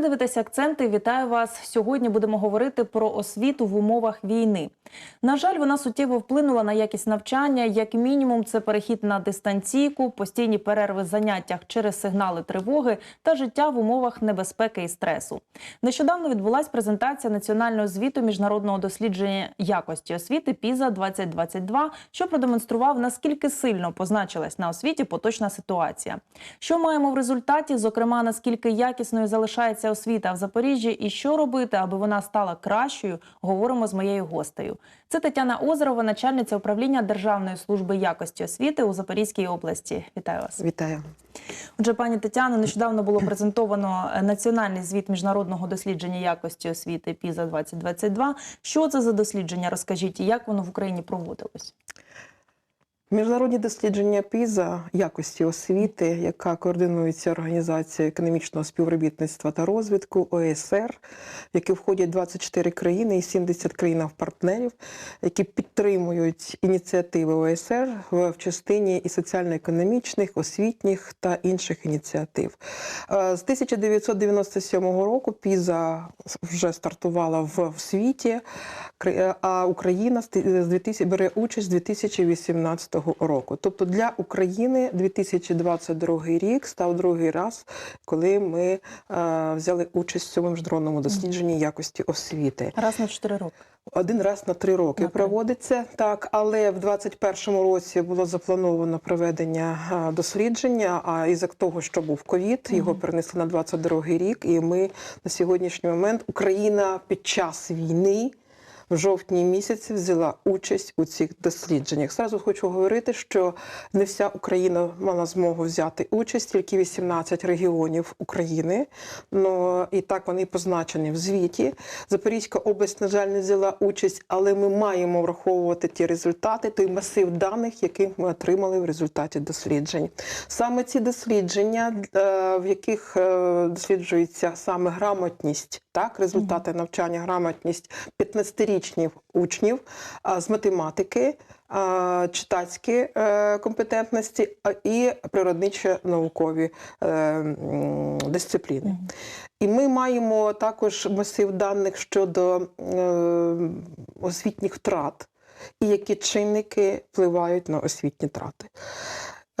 Ви дивитеся акценти. Вітаю вас. Сьогодні будемо говорити про освіту в умовах війни. На жаль, вона суттєво вплинула на якість навчання. Як мінімум, це перехід на дистанційку, постійні перерви в заняттях через сигнали тривоги та життя в умовах небезпеки і стресу. Нещодавно відбулась презентація національного звіту міжнародного дослідження якості освіти ПІЗа 2022 що продемонстрував наскільки сильно позначилась на освіті поточна ситуація. Що маємо в результаті? Зокрема, наскільки якісною залишається освіта в Запоріжжі, і що робити, аби вона стала кращою, говоримо з моєю гостею. Це Тетяна Озерова, начальниця управління Державної служби якості освіти у Запорізькій області. Вітаю вас. Вітаю. Отже, пані Тетяно, нещодавно було презентовано національний звіт міжнародного дослідження якості освіти ПІЗа 2022 Що це за дослідження? Розкажіть, як воно в Україні проводилось? Міжнародні дослідження ПІЗа якості освіти, яка координується Організацією економічного співробітництва та розвитку ОСР, в які входять 24 країни і 70 країн-партнерів, які підтримують ініціативи ОСР в частині і соціально-економічних, освітніх та інших ініціатив. Е, З 1997 року ПІЗа вже стартувала в світі, кри- а Україна з з 2000 бере участь з 2018 року. Тобто для України 2022 рік став другий раз, коли ми е, взяли участь в цьому міжнародному дослідженні якості освіти. Раз на 4 роки. Один раз на три роки три. проводиться так, але в 2021 році було заплановано проведення е, дослідження. А із-за того, що був ковід, його перенесли на 22 рік. І ми на сьогоднішній момент Україна під час війни. В жовтні місяці взяла участь у цих дослідженнях. Зразу хочу говорити, що не вся Україна мала змогу взяти участь, тільки 18 регіонів України. Ну і так вони позначені в звіті. Запорізька область, на жаль, не взяла участь, але ми маємо враховувати ті результати, той масив даних, які ми отримали в результаті досліджень. Саме ці дослідження, е, в яких е, досліджується саме грамотність, так, результати навчання, грамотність 15-річних учнів а, з математики, читацькі е, компетентності і природничо-наукові е, дисципліни. І ми маємо також масив даних щодо освітніх втрат і які чинники впливають на освітні трати.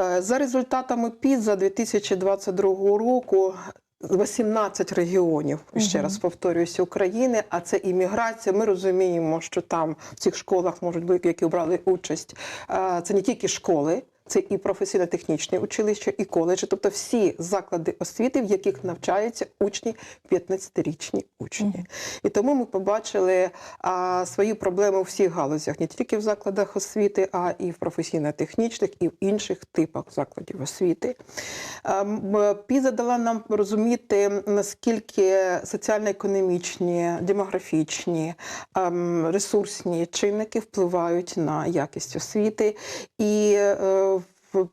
Е, За результатами ПІЗа 2022 року 18 регіонів, ще угу. раз повторююся, України, а це імміграція. Ми розуміємо, що там в цих школах можуть бути, які брали участь. Це не тільки школи. Це і професійно-технічні училища, і коледжі, тобто всі заклади освіти, в яких навчаються учні 15-річні учні. І тому ми побачили а, свої проблеми у всіх галузях, не тільки в закладах освіти, а і в професійно-технічних, і в інших типах закладів освіти. А, м, Піза дала нам розуміти, наскільки соціально-економічні, демографічні, ем, ресурсні чинники впливають на якість освіти. І е,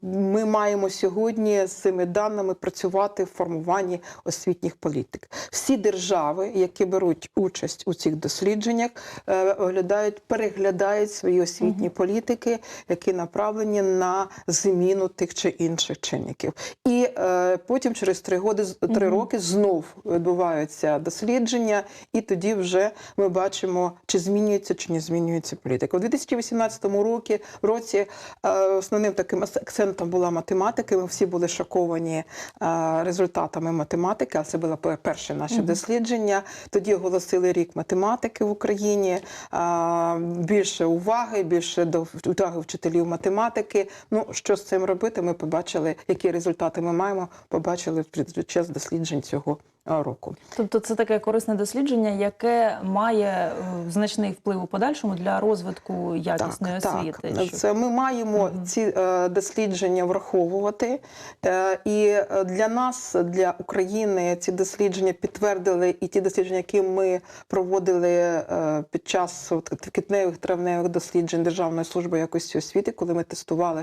ми маємо сьогодні з цими даними працювати в формуванні освітніх політик. Всі держави, які беруть участь у цих дослідженнях, е, оглядають, переглядають свої освітні політики, які направлені на зміну тих чи інших чинників. І е, потім, через три роки, три роки, знов відбуваються дослідження, і тоді вже ми бачимо, чи змінюється, чи не змінюється політика. У 2018 році, році е, основним таким акцентом була математика. Ми всі були шоковані е, результатами математики, а це було пе- перше наше Мгм. дослідження. Тоді оголосили рік математики в Україні. Е, Більше уваги, більше до уваги вчителів математики. Ну що з цим робити? Ми побачили, які результати ми маємо. Побачили під час досліджень цього року. Тобто це таке корисне дослідження, яке має е, значний вплив у подальшому для розвитку якісної освіти. Так, Що- це ми маємо Мгм. ці е, дослідження враховувати. Е, і е, для нас, для України, ці дослідження підтвердили і ті дослідження, які ми проводили е, під час квітневих травневих досліджень Державної служби якості освіти, коли ми тестували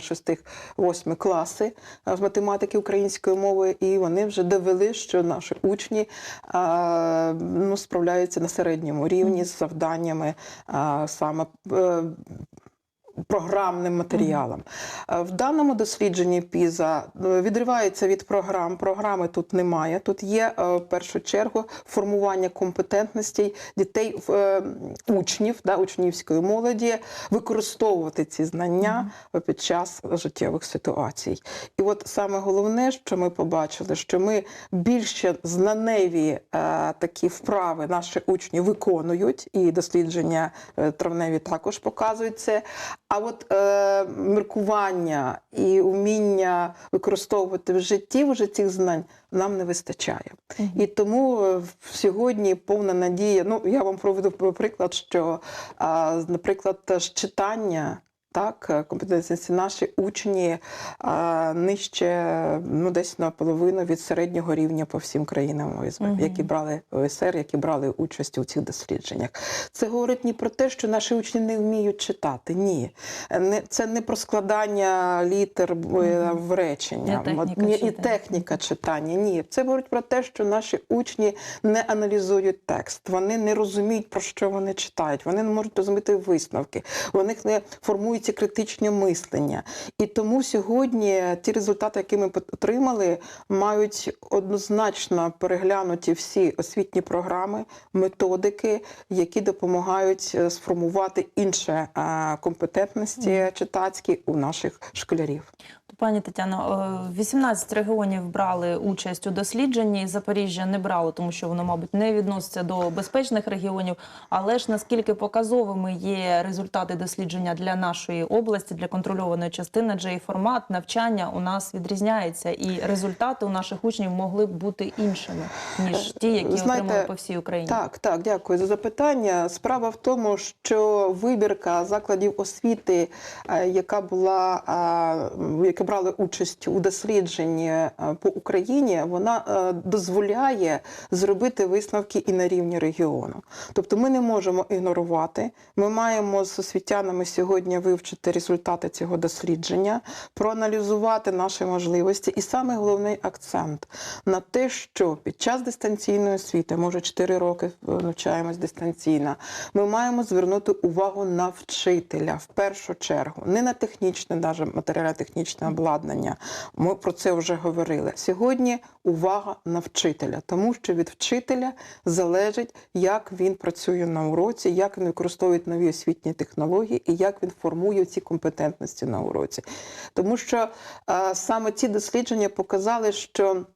6-8 класи е, з математики української мови, і вони вже довели, що наші учні е, ну, справляються на середньому рівні з завданнями е, саме. Програмним матеріалам. Е, В даному дослідженні ПІЗа е, відривається від програм. Програми тут немає. Тут є е, в першу чергу формування компетентностей дітей, учнів, да, учнівської молоді, використовувати ці знання під час життєвих ситуацій. І от саме головне, що ми побачили, що ми більше знаневі такі вправи наші учні виконують, і дослідження травневі також показують це. А от е, міркування і вміння використовувати в житті вже цих знань нам не вистачає. І тому е, сьогодні повна надія. Ну я вам проведу приклад, що, е, наприклад, читання. Так, е, компетентності наші учні а, нижче ну десь наполовину від середнього рівня по всім країнам ОСБ, Мгм. які брали ОСР, які брали участь у цих дослідженнях. Це говорить не про те, що наші учні не вміють читати. Ні, не це не про складання літер е, в речення, І техніка Ні, і техніка читання. Ні, це говорить про те, що наші учні не аналізують текст, вони не розуміють про що вони читають, вони не можуть розуміти висновки, у них не формується критичне мислення. І тому сьогодні ті результати, які ми отримали, мають однозначно переглянуті всі освітні програми, методики, які допомагають е, сформувати інші е, компетентності читацькі у наших школярів. Пані Тетяно, е, 18 регіонів брали участь у дослідженні. Запоріжжя не брало, тому що воно, мабуть, не відноситься до безпечних регіонів. Але ж наскільки показовими є результати дослідження для нашої області, для контрольованої частини, адже і формат навчання у нас відрізняється, і результати у наших учнів могли б бути іншими ніж ті, які Знаєте, отримали по всій Україні. Так, так, дякую за запитання. Справа в тому, що вибірка закладів освіти, е, яка була е, брали участь у дослідженні е, по Україні, вона е, дозволяє зробити висновки і на рівні регіону. Тобто, ми не можемо ігнорувати. Ми маємо з освітянами сьогодні вивчити результати цього дослідження, проаналізувати наші можливості, і саме головний акцент на те, що під час дистанційної освіти, може 4 роки е, навчаємось дистанційно, ми маємо звернути увагу на вчителя в першу чергу, не на технічне, навіть матеріально-технічне обладнання. Ми про це вже говорили. Сьогодні увага на вчителя, тому що від вчителя залежить, як він працює на уроці, як він використовує нові освітні технології і як він формує ці компетентності на уроці. Тому що а, саме ці дослідження показали, що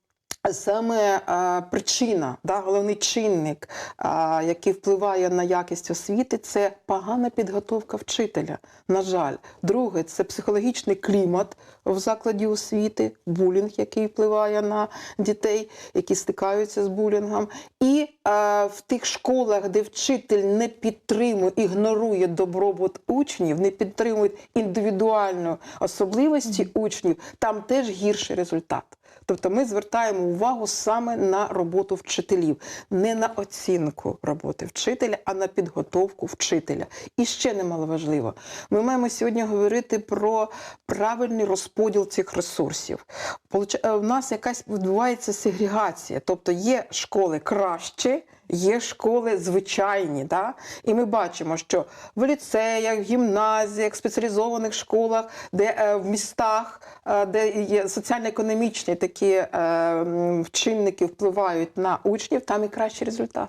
Саме е, причина, да, головний чинник, е, який впливає на якість освіти, це погана підготовка вчителя. На жаль, друге це психологічний клімат в закладі освіти, булінг, який впливає на дітей, які стикаються з булінгом. І е, в тих школах, де вчитель не підтримує, ігнорує добробут учнів, не підтримує індивідуальну особливості учнів, там теж гірший результат. Тобто ми звертаємо увагу саме на роботу вчителів, не на оцінку роботи вчителя, а на підготовку вчителя. І ще немаловажливо, ми маємо сьогодні говорити про правильний розподіл цих ресурсів. Е, У нас якась відбувається сегрегація, тобто є школи краще. Є школи звичайні, да? і ми бачимо, що в ліцеях, в гімназіях, спеціалізованих школах, де е, в містах, е, де є соціально-економічні такі е, чинники впливають на учнів, там і кращий результат.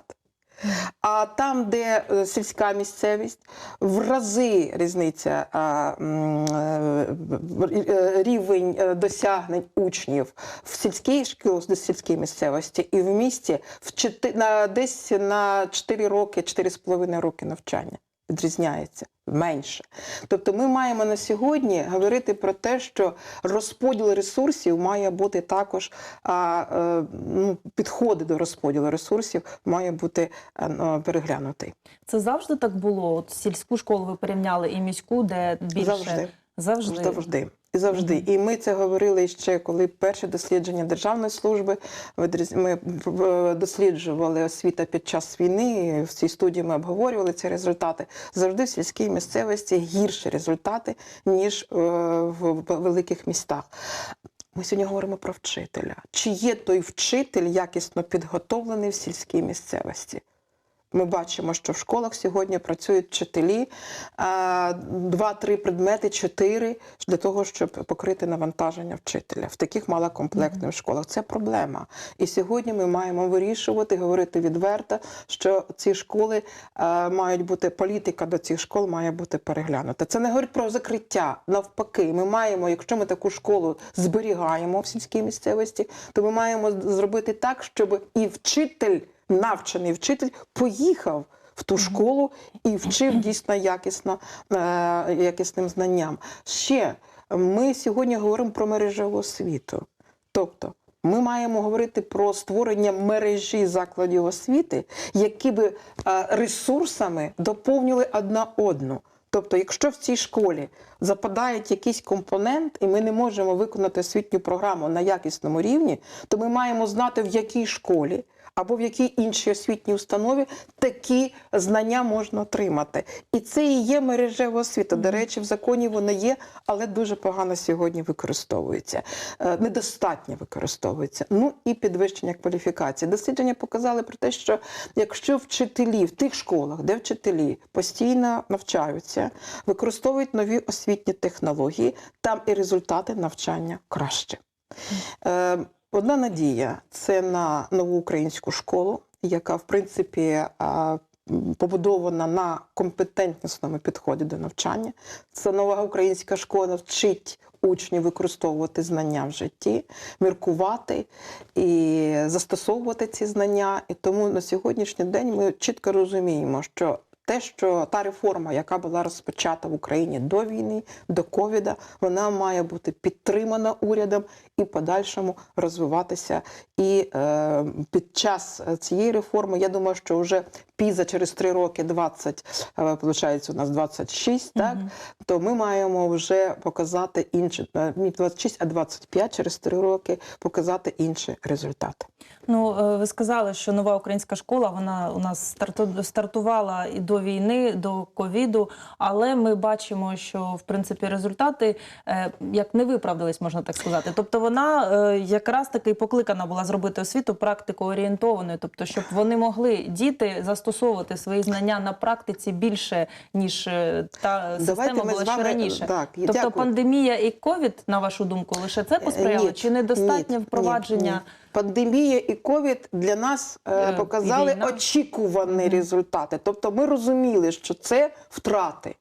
А там, де е, сільська місцевість, в рази різниця е, е, рівень досягнень учнів в сільській шкіл в сільській місцевості і в місті в чотири- на десь на 4 роки, 4,5 роки навчання відрізняється менше. Тобто ми маємо на сьогодні говорити про те, що розподіл ресурсів має бути також, а, е, ну, підходи до розподілу ресурсів має бути е, ну, переглянутий. Це завжди так було. От сільську школу ви порівняли і міську, де більше Завжди. завжди. Завжди. І завжди. І ми це говорили ще, коли перші дослідження державної служби ми досліджували освіта під час війни. В цій студії ми обговорювали ці результати. Завжди в сільській місцевості гірші результати, ніж е, в великих містах. Ми сьогодні говоримо про вчителя. Чи є той вчитель якісно підготовлений в сільській місцевості? Ми бачимо, що в школах сьогодні працюють вчителі два-три предмети, чотири для того, щоб покрити навантаження вчителя в таких малокомплектних школах. Це проблема. І сьогодні ми маємо вирішувати, говорити відверто, що ці школи мають бути політика до цих школ має бути переглянута. Це не говорить про закриття. Навпаки, ми маємо, якщо ми таку школу зберігаємо в сільській місцевості, то ми маємо зробити так, щоб і вчитель навчений вчитель поїхав в ту школу і вчив дійсно якісно, е, якісним знанням. Ще ми сьогодні говоримо про мережеву освіту. Тобто ми маємо говорити про створення мережі закладів освіти, які би е, ресурсами доповнювали одна одну. Тобто, якщо в цій школі западає якийсь компонент, і ми не можемо виконати освітню програму на якісному рівні, то ми маємо знати, в якій школі або в якій іншій освітній установі такі знання можна отримати. І це і є мережева освіта. До речі, в законі вона є, але дуже погано сьогодні використовується, Е, недостатньо використовується. Ну і підвищення кваліфікації. Дослідження показали про те, що якщо вчителі в тих школах, де вчителі постійно навчаються, використовують нові освітні технології, там і результати навчання краще. Е, Одна надія це на нову українську школу, яка в принципі побудована на компетентнісному підході до навчання. Це нова українська школа вчить учнів використовувати знання в житті, міркувати і застосовувати ці знання. І тому на сьогоднішній день ми чітко розуміємо, що те, що та реформа, яка була розпочата в Україні до війни, до ковіда, вона має бути підтримана урядом і подальшому розвиватися. І е, під час цієї реформи, я думаю, що вже піза через три роки, 20, е, виходить, у нас 26, так, то ми маємо вже показати інші, е, не 26, а 25 через три роки показати інші результати. Ну, е, ви сказали, що нова українська школа вона у нас старту- стартувала і до війни, до ковіду, але ми бачимо, що в принципі результати е, як не виправдались, можна так сказати. Тобто вона е, якраз таки покликана була зробити освіту практику орієнтованою, тобто, щоб вони могли діти застосовувати свої знання на практиці більше ніж е, та система була вами- ще раніше. так, тобто дякую. пандемія і ковід, на вашу думку, лише це посприяло? Ні, Чи недостатнє ні, впровадження? ні, ні. Пандемія і ковід для нас е, показали війна. очікувані результати. Тобто ми розуміли, що це втрати.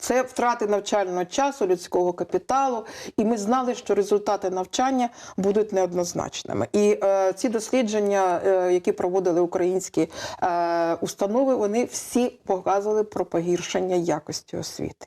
Це втрати навчального часу, людського капіталу, і ми знали, що результати навчання будуть неоднозначними. І е, ці дослідження, е, які проводили українські е, установи, вони всі показували про погіршення якості освіти.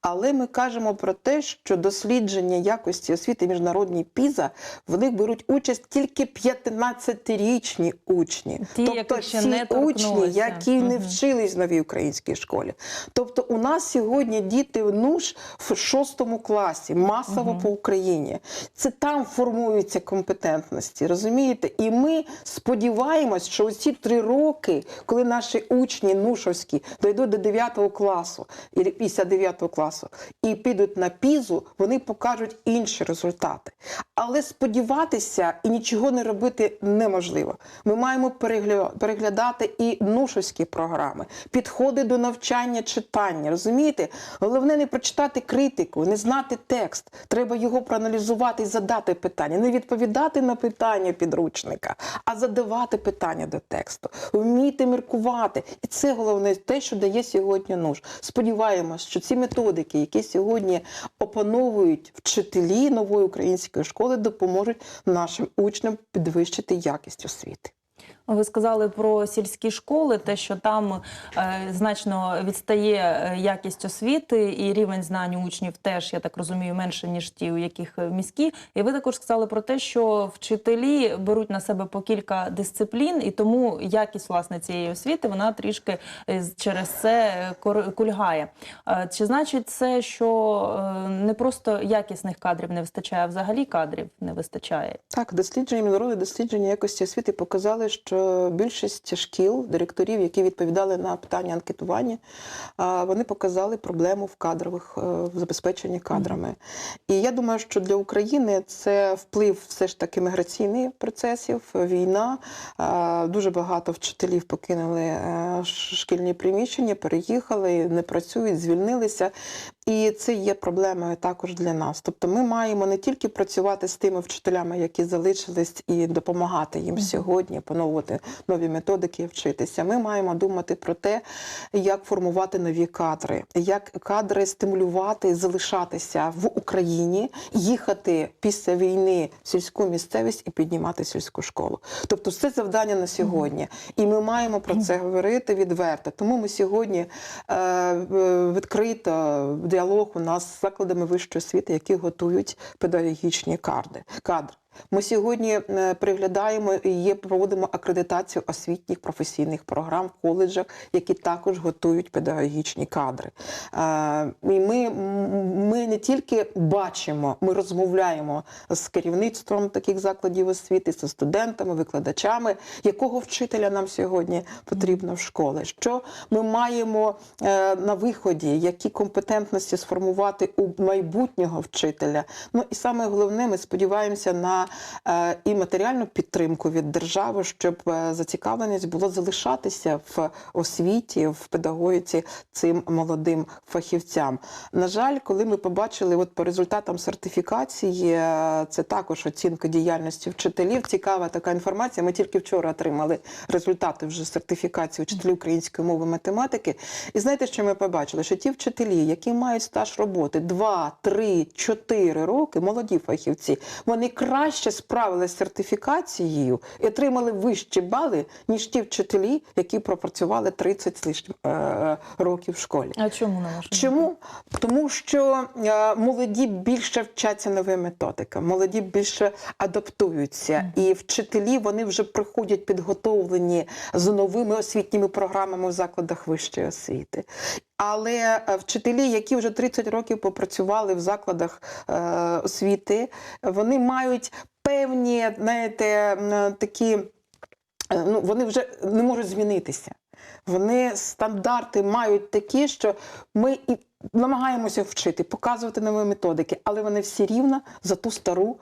Але ми кажемо про те, що дослідження якості освіти міжнародні ПІЗа в них беруть участь тільки 15-річні учні, Ті, тобто ще ці не учні, які не вчились в новій українській школі. Тобто, у нас сьогодні діти в НУШ в шостому класі, масово по Україні. Це там формуються компетентності, розумієте? І ми сподіваємось, що оці три роки, коли наші учні нушовські дійдуть до 9 класу, і після 9 класу, і підуть на пізу, вони покажуть інші результати. Але сподіватися і нічого не робити неможливо. Ми маємо переглядати і нушовські програми, підходи до навчання, читання. Розумієте? Головне не прочитати критику, не знати текст. Треба його проаналізувати і задати питання, не відповідати на питання підручника, а задавати питання до тексту, вміти міркувати. І це головне те, що дає сьогодні нуж. Сподіваємось, що ці методики, які сьогодні опановують вчителі нової української школи, допоможуть нашим учням підвищити якість освіти. Ви сказали про сільські школи, те, що там е, значно відстає е, якість освіти і рівень знань учнів теж, я так розумію, менше ніж ті, у яких е, міські. І ви також сказали про те, що вчителі беруть на себе по кілька дисциплін, і тому якість власне цієї освіти вона трішки е, через це кульгає. Чи значить це, що не просто якісних кадрів не вистачає, а взагалі кадрів не вистачає? Так, дослідження, міжнародні дослідження якості освіти показали, що більшість шкіл, директорів, які відповідали на питання анкетування, вони показали проблему в кадрових е, в забезпеченні кадрами. І я думаю, що для України це вплив все ж таки міграційних процесів, війна. Дуже багато вчителів покинули е, шкільні приміщення, переїхали, не працюють, звільнилися. І це є проблемою також для нас. Тобто ми маємо не тільки працювати з тими вчителями, які залишились, і допомагати їм сьогодні, поновувати нові методики, вчитися. Ми маємо думати про те, як формувати нові кадри, як кадри стимулювати, залишатися в Україні, їхати після війни в сільську місцевість і піднімати сільську школу. Тобто, це завдання на сьогодні, і ми маємо про це говорити відверто. Тому ми сьогодні е, е, відкрито діалог у нас з закладами вищої освіти, які готують педагогічні кадри. Ми сьогодні е, приглядаємо і є, проводимо акредитацію освітніх професійних програм в коледжах, які також готують педагогічні кадри. Е, І ми, ми не тільки бачимо, ми розмовляємо з керівництвом таких закладів освіти, зі студентами, викладачами, якого вчителя нам сьогодні потрібно в школі. Що ми маємо е, на виході, які компетентності сформувати у майбутнього вчителя. Ну і саме головне, ми сподіваємося на е, і матеріальну підтримку від держави, щоб е, зацікавленість було залишатися в освіті, в педагогіці цим молодим фахівцям. На жаль, коли ми побачили, от по результатам сертифікації, е, це також оцінка діяльності вчителів. Цікава така інформація. Ми тільки вчора отримали результати вже сертифікації вчителів української мови математики. І знаєте, що ми побачили? Що ті вчителі, які мають стаж роботи 2, 3, 4 роки, молоді фахівці, вони краще справилися з сертифікацією і отримали вищі бали, ніж ті вчителі, які пропрацювали 30 з лишнім е, років в школі. А чому на вашу Чому? Тому що е, молоді більше вчаться новим методикам, молоді більше адаптуються, і вчителі вони вже приходять підготовлені з новими освітніми програмами в закладах вищої освіти. Але е, вчителі, які вже 30 років попрацювали в закладах е, освіти, вони мають певні, знаєте, такі е, ну, вони вже не можуть змінитися. Вони стандарти мають такі, що ми і намагаємося вчити, показувати нові методики, але вони всі рівно за ту стару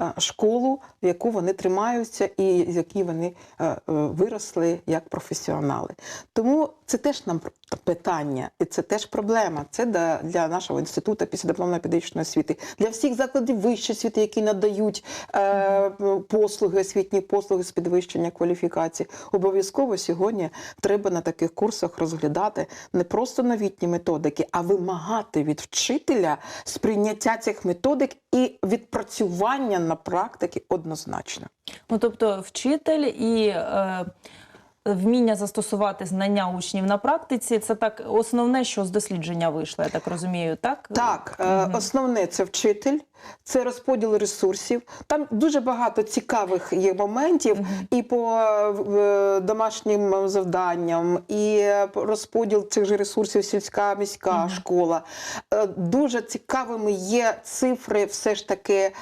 е, школу, в яку вони тримаються, і з якій вони е, виросли як професіонали. Тому це теж нам питання, і це теж проблема. Це для, нашого інституту післядипломної педагогічної освіти, для всіх закладів вищої освіти, які надають е, послуги, освітні послуги з підвищення кваліфікації. Обов'язково сьогодні треба на таких курсах розглядати не просто новітні методики, а вимагати від вчителя сприйняття цих методик і відпрацювання на практиці однозначно. Ну тобто, вчитель і е, вміння застосувати знання учнів на практиці це так основне, що з дослідження вийшло, я так розумію, так? Так, е, основне це вчитель, це розподіл ресурсів. Там дуже багато цікавих є моментів і по е, домашнім завданням, і розподіл цих же ресурсів сільська міська школа. Е, Дуже цікавими є цифри, все ж таки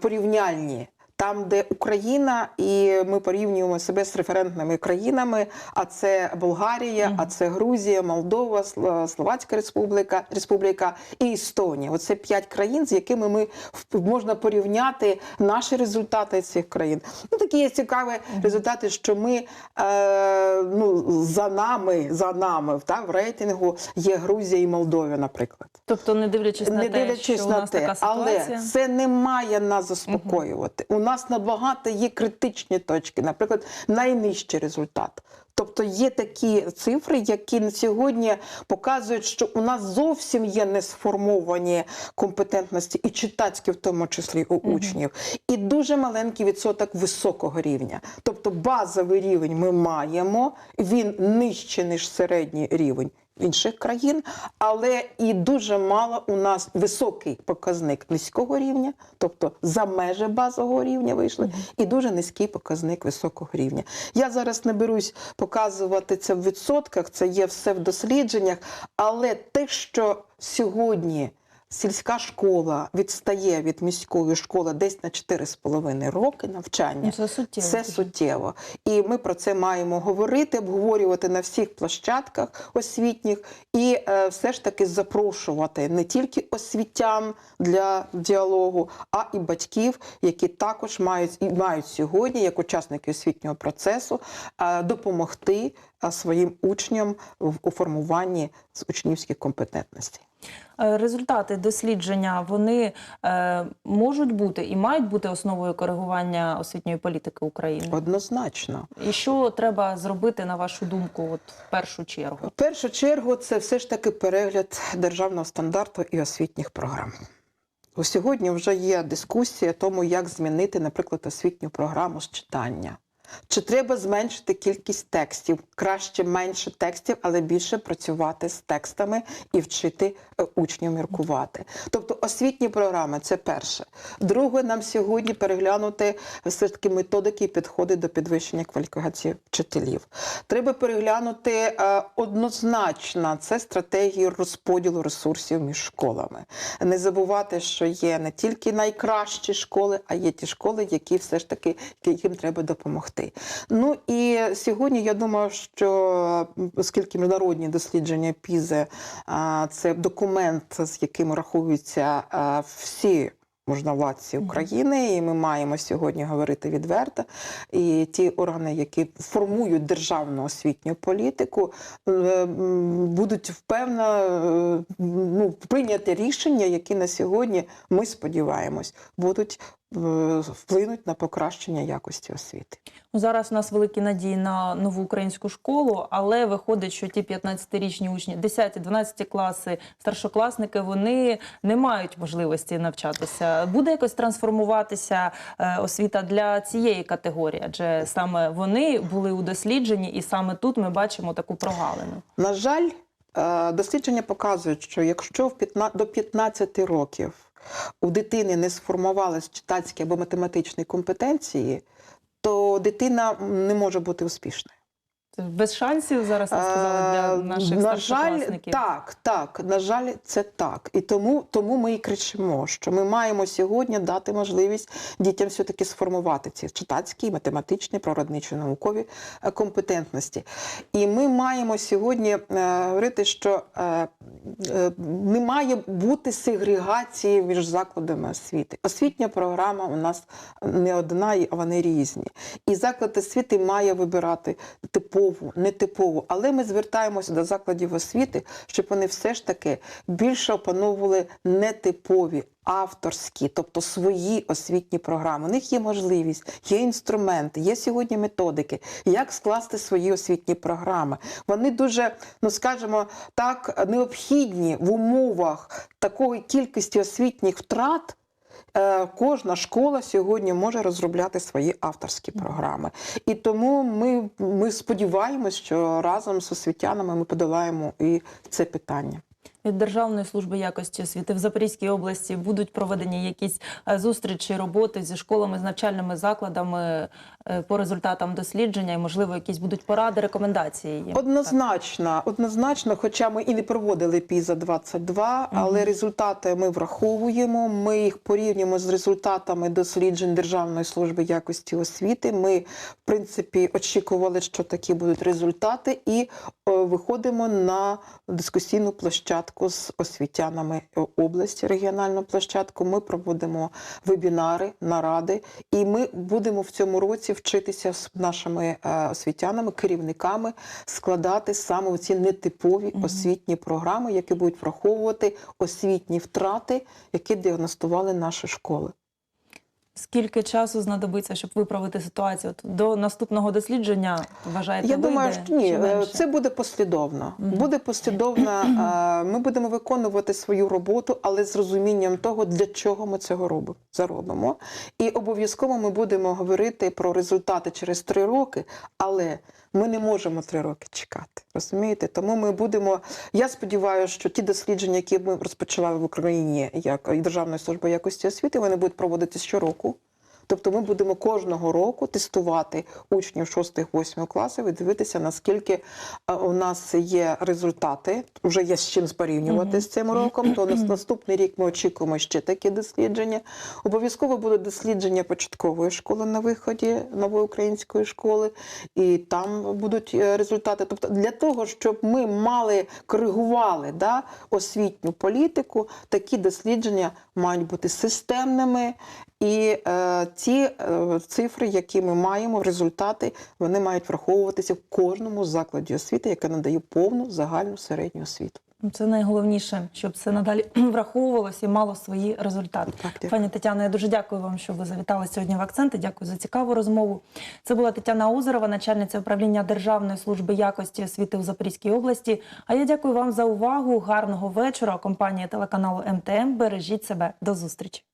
порівняльні. Там, де Україна, і ми порівнюємо себе з референтними країнами, а це Болгарія, а це Грузія, Молдова, Сл- Словацька Республіка, Республіка і Естонія. Оце п'ять країн, з якими ми можна порівняти наші результати цих країн. Ну такі є цікаві результати, що ми е, ну за нами, за нами та, в рейтингу є Грузія і Молдова, наприклад Тобто, не дивлячись на не те, дивлячись що у на нас те, така ситуація. але це не має нас заспокоювати. У нас набагато є критичні точки, наприклад, найнижчий результат. Тобто є такі цифри, які на сьогодні показують, що у нас зовсім є не сформовані компетентності, і читацькі в тому числі у учнів, і дуже маленький відсоток високого рівня. Тобто базовий рівень ми маємо, він нижче ніж середній рівень інших країн, але і дуже мало у нас високий показник низького рівня, тобто за межі базового рівня вийшли, і дуже низький показник високого рівня. Я зараз не берусь показувати це в відсотках, це є все в дослідженнях, але те, що сьогодні сільська школа відстає від міської школи десь на 4,5 роки навчання. Ну, Це суттєво. Це суттєво. І ми про це маємо говорити, обговорювати на всіх площадках освітніх і е, все ж таки запрошувати не тільки освітян для діалогу, а і батьків, які також мають і мають сьогодні, як учасники освітнього процесу, е, допомогти е, своїм учням в у формуванні з учнівських компетентностей. Е, Результати дослідження вони е, можуть бути і мають бути основою коригування освітньої політики України. Однозначно. І що треба зробити на вашу думку, от в першу чергу? В першу чергу це все ж таки перегляд державного стандарту і освітніх програм. Ось Сьогодні вже є дискусія тому, як змінити, наприклад, освітню програму з читання. Чи треба зменшити кількість текстів? Краще менше текстів, але більше працювати з текстами і вчити е, учнів міркувати. Тобто освітні програми це перше. Друге, нам сьогодні переглянути все ж таки методики і підходи до підвищення кваліфікації вчителів. Треба переглянути е, однозначно це стратегії розподілу ресурсів між школами. Не забувати, що є не тільки найкращі школи, а є ті школи, які все ж таки яким треба допомогти. Ну і сьогодні я думаю, що оскільки міжнародні дослідження ПІЗи а, це документ, з яким рахуються всі. Можновладці України, і ми маємо сьогодні говорити відверто. І ті органи, які формують державну освітню політику, е, будуть впевнено е, ну, прийняти рішення, які на сьогодні ми сподіваємось будуть вплинуть на покращення якості освіти. Ну, Зараз у нас великі надії на нову українську школу, але виходить, що ті 15-річні учні, 10-12 класи, старшокласники, вони не мають можливості навчатися. Буде якось трансформуватися е, освіта для цієї категорії, адже саме вони були у дослідженні, і саме тут ми бачимо таку прогалину. На жаль, е, дослідження показують, що якщо в 15, до 15 років у дитини не сформувалися читацькі або математичні компетенції, то дитина не може бути успішною. Без шансів зараз ви сказали для наших на жаль, так, так, на жаль, це так. І тому, тому ми і кричимо, що ми маємо сьогодні дати можливість дітям все-таки сформувати ці читацькі, математичні, природничі, наукові е, компетентності. І ми маємо сьогодні е, говорити, що е, не має бути сегрегації між закладами освіти. Освітня програма у нас не одна, а вони різні. І заклад освіти має вибирати типову, нетипову. Але ми звертаємося до закладів освіти, щоб вони все ж таки більше опановували нетипові. Авторські, тобто свої освітні програми. У них є можливість, є інструменти, є сьогодні методики, як скласти свої освітні програми. Вони дуже, ну скажімо так, необхідні в умовах такої кількості освітніх втрат. Е, Кожна школа сьогодні може розробляти свої авторські програми. І тому ми, ми сподіваємось, що разом з освітянами ми подолаємо і це питання. Від Державної служби якості освіти в Запорізькій області будуть проведені якісь е, зустрічі, роботи зі школами, з навчальними закладами е, по результатам дослідження, і можливо, якісь будуть поради, рекомендації. їм. Однозначно, однозначно, хоча ми і не проводили ПІЗа 22, але результати ми враховуємо. Ми їх порівнюємо з результатами досліджень Державної служби якості освіти. Ми, в принципі, очікували, що такі будуть результати, і е, виходимо на дискусійну площадку з освітянами області, регіональну площадку. Ми проводимо вебінари, наради, і ми будемо в цьому році вчитися з нашими е, освітянами, керівниками складати саме ці нетипові освітні програми, які будуть враховувати освітні втрати, які діагностували наші школи. Скільки часу знадобиться, щоб виправити ситуацію? От до наступного дослідження вважаєте, Я вийде думаю, що ні, е, це буде послідовно. Буде послідовно. Ми будемо виконувати свою роботу, але з розумінням того, для чого ми цього робимо. заробимо. І обов'язково ми будемо говорити про результати через три роки, але ми не можемо три роки чекати. Розумієте? Тому ми будемо. Я сподіваюся, що ті дослідження, які ми розпочали в Україні, як і Державної служби якості освіти, вони будуть проводитися щороку. Тобто ми будемо кожного року тестувати учнів 6-8 класів і дивитися, наскільки е, у нас є результати, вже є з чим порівнювати з цим роком. То на наступний рік ми очікуємо ще такі дослідження. Обов'язково будуть дослідження початкової школи на виході нової української школи, і там будуть е, результати. Тобто, для того, щоб ми мали коригували да, освітню політику, такі дослідження мають бути системними. І е, ці е, цифри, які ми маємо, результати, вони мають враховуватися в кожному закладі освіти, яке надає повну загальну середню освіту. Це найголовніше, щоб це надалі враховувалося і мало свої результати. Так. Пані Тетяно, я дуже дякую вам, що ви завітали сьогодні в акценти. Дякую за цікаву розмову. Це була Тетяна Озерова, начальниця управління Державної служби якості освіти у Запорізькій області. А я дякую вам за увагу. Гарного вечора. Компанія телеканалу МТМ. Бережіть себе. До зустрічі.